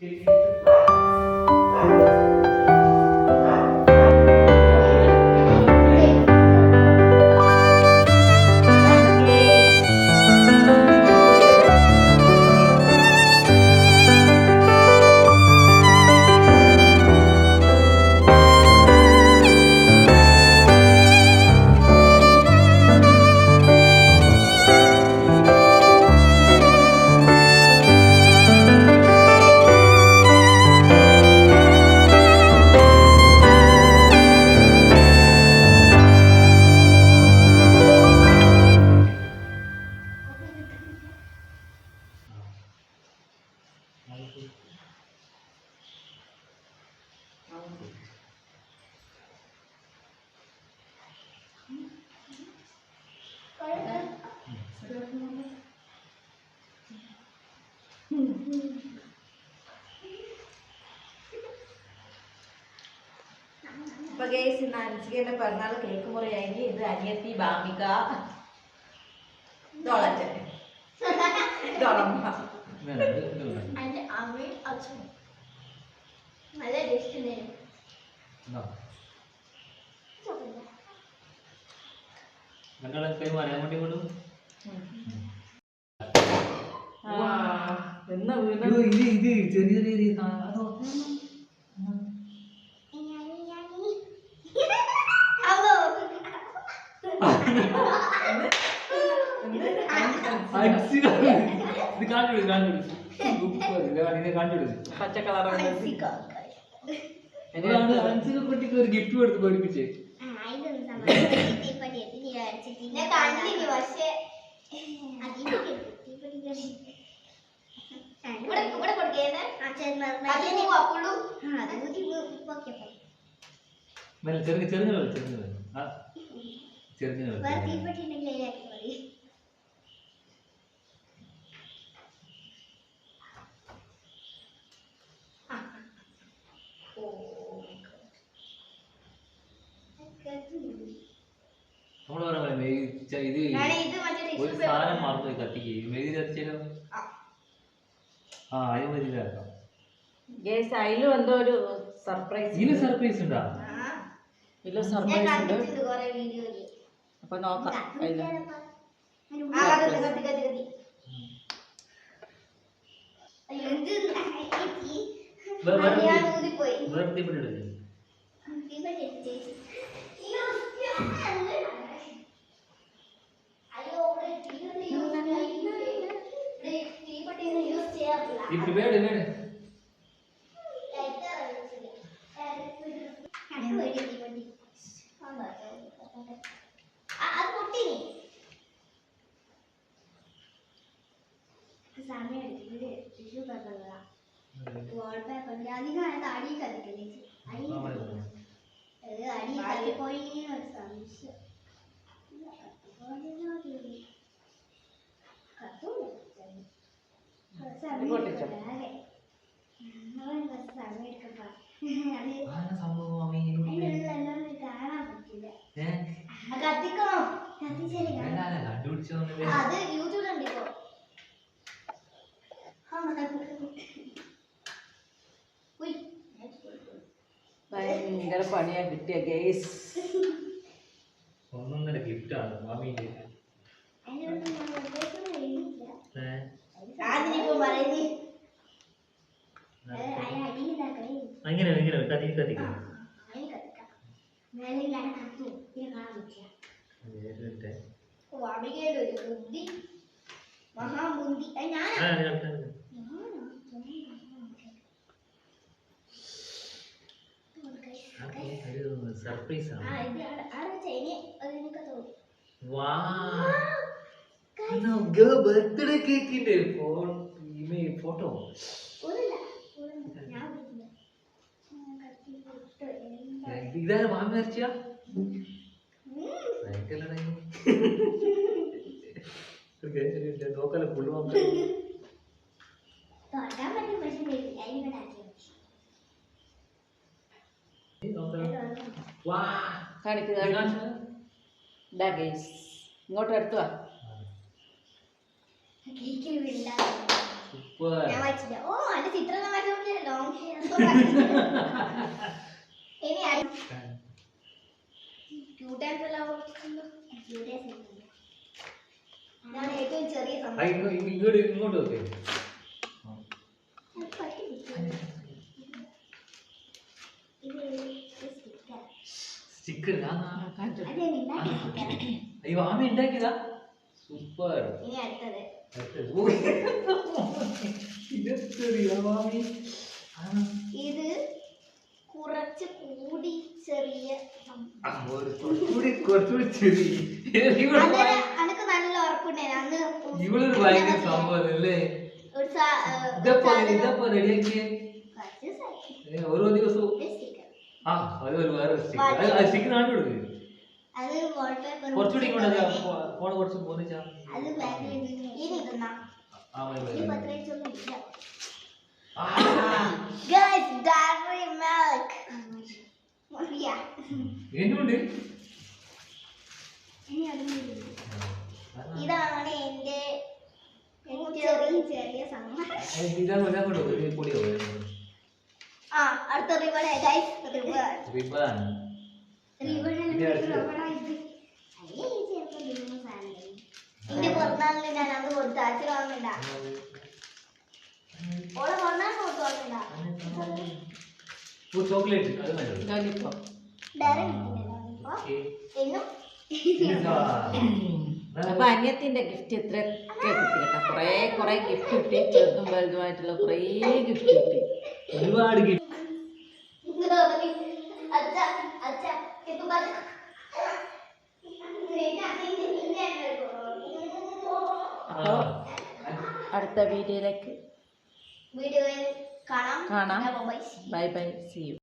അപ്പൊ ഗേസ് ಬಗ್ಗೆ ಸಿನ ಹಂಚಿಗೆಲ್ಲ ಪರ್ನಾಲ ಕೇಕ್ ಮುರಿಯಾಗಿ ಇದು ಅನಿಯತಿ ಬಾಮಿಕಾ ದೊಳಜೆ ದೊಳಮ್ಮ ಅದೇ ಆಮೇಲೆ ಅಚ್ಚು ಅದೇ ಡೆಸ್ಟಿನೇಟ್ ഞങ്ങളെ കൈമാറി അങ്ങോട്ടും ഇങ്ങോട്ടും എന്നാ വീട് അയ്യോ, ഇത് ഇത് ചെറിയ ചെറിയ അതോ. പച്ച കുട്ടിക്ക് ഒരു ഗിഫ്റ്റ് കൊടുത്ത് പഠിപ്പിച്ചേ ഞാൻ ചെറിയ പക്ഷേ ഇവിടെ ഇവിടെ കൊടുക്കേത് അതിന് അപ്പോഴും മെല്ലെ ചെറുങ്ങ ചെറുങ്ങ കളി ചെറുങ്ങ കളി ആ ചെറുങ്ങ കളി തീപ്പെട്ടി ഉണ്ടെങ്കിൽ ഇത് ഞാൻ ഇത് ഒരു സാധനം മറന്നു കത്തിക്ക്. ആ. ആ അതിന് മതി ഇതാക്കാം. ഗേസ് അതിലും എന്തോ ഒരു സർപ്രൈസ് ഇതിന് സർപ്രൈസ് ഉണ്ടോ? ഇതിലും സർപ്രൈസ് ഉണ്ട്. അപ്പൊ നോക്കാം. അതിൽ. ആ കത്തി കത്തി കത്തി കത്തി അയ്യോ എന്ത് ചേച്ചി വേ- വേറെ ഞാൻ എന്ത്? ഊതിപ്പോയി വേറെ തീപ്പെട്ടി ഇടല്ലേ? തീപ്പെട്ടി എടുത്ത് ചേച്ചി അയ്യോ, അയ്യോ ഇവിടെ തീപ്പെട്ടി യൂസ് ചെയ്യാറില്ല. ഇവിടെ തീപ്പെട്ടി ഒന്നും യൂസ് ചെയ്യാറില്ല തീപ്പെട്ടി വേട് വേട് ലൈറ്റർ ആണ് യൂസ് ചെയ്യുക. കണ്ടു പോയി തീപ്പെട്ടി. ആണോ? ആ, അത് പൊട്ടിനി സമയം എടുക്കുന്നത് ടിഷ്യൂ പേപ്പറുകളാ വാൾപേപ്പറിന്റെ അധികം അടി കത്തിക്കല്ലേ അടി അടി ഒരു സംശയം പൊട്ടിച്ചോ? ആന സംഭവം മാമി കാണാൻ പറ്റില്ല ഏ? ആ, കത്തിക്കണോ കത്തിച്ചാലേ വേണ്ട, കാണാം അല്ല, കണ്ടുപിടിച്ചോന്നില്ല. ആ, അത് യൂട്യൂബിലുണ്ട്. ഭയങ്കര പണിയാ കിട്ടിയ ഗേസ് ഒന്നൊന്നര ഗിഫ്റ്റാണ് മാമീന്റെ അതിനൊന്നും ഞാൻ ഉദ്ദേശിച്ചൊന്നും എഴുതിയില്ല. ഏ? അതിനിപ്പോ പറയുന്നേ അത് അതിന് അടിയിലാക്കണേ അങ്ങനെ ഇങ്ങനെ കത്തി ആ, കത്തിക്കും അതിന് കത്തിക്കാം മേലെ ഞാൻ കത്തും പിന്നെ കാണാൻ പറ്റില്ല നേരിട്ടെ. വാമികയുടെ ഒരു ബുദ്ധി. മഹാബുദ്ധി ഞാൻ കത്തി, കത്തി. സർപ്രൈസ് ആണ് ನಮ್ಗೆ ಬರ್ತ್ಡೇ ಕೇಕಿನ ಇಮೆ ಫೋಟೋ ಇದಾರೆ ಮಾಮಿ ಹರ್ಚಿಯ లోకల్ ఫుల్ వాడికి దాగేసి ఇంకోటి పెడుతువా ഓ ചിത്രം ഹെയർ ക്യൂട്ട് ആയിട്ടുള്ള ഏറ്റവും ചെറിയ ഇങ്ങോട്ട് വെക്കേ സ്റ്റിക്കർ അയ്യോ ആമ ഉണ്ടാക്കിയതാ? സൂപ്പർ. ഇനി അടുത്തത്. ഇത് കുറച്ച് കൂടി ചെറിയ അനക്ക് നല്ല ഉറപ്പുണ്ടായിരുന്നു അന്ന് ഇവളൊരു ഭയങ്കര സംഭവം അല്ലേ. ഓരോ ദിവസവും? ആ അത് ഒരു വേറെ സ്റ്റിക്കർ ആണ് wallpaper കുറച്ചുകൂടി ഫോൺ കുറച്ച് പോന്നിച്ചാ. എന്നുണ്ട് ഇനി അതൊന്നും ഇല്ല. ഇതാണ് എന്റെ ചെറിയ ഒരു പൊടിയോ ആ അടുത്ത ribbon guys ribbon ribbon ribbon ഇത് അടുത്തത്. എന്റെ പിറന്നാളിന് അച്ഛൻ ഓർമ്മയില്ല ഓളെ പിറന്നാളിന് കൊടുത്തു ഓർമ്മയില്ല ഓ ചോക്ലേറ്റ് അത് നല്ലത് ലോലിപോപ്പ് ഡയറി എന്നും. അപ്പൊ അന്യത്തിന്റെ ഗിഫ്റ്റ് ഇത്ര കിട്ടി കേട്ടോ. കുറേ കുറേ ഗിഫ്റ്റ് കിട്ടി. ചെറുതും വലുതുമായിട്ടുള്ള കുറേ ഗിഫ്റ്റ് കിട്ടി. ഒരുപാട് ഗിഫ്റ്റ് അച്ഛ അച്ഛ ഇത് അടുത്ത വീഡിയോയിലേക്ക് വീഡിയോയിൽ കാണാം. കാണാം. Bye bye. C U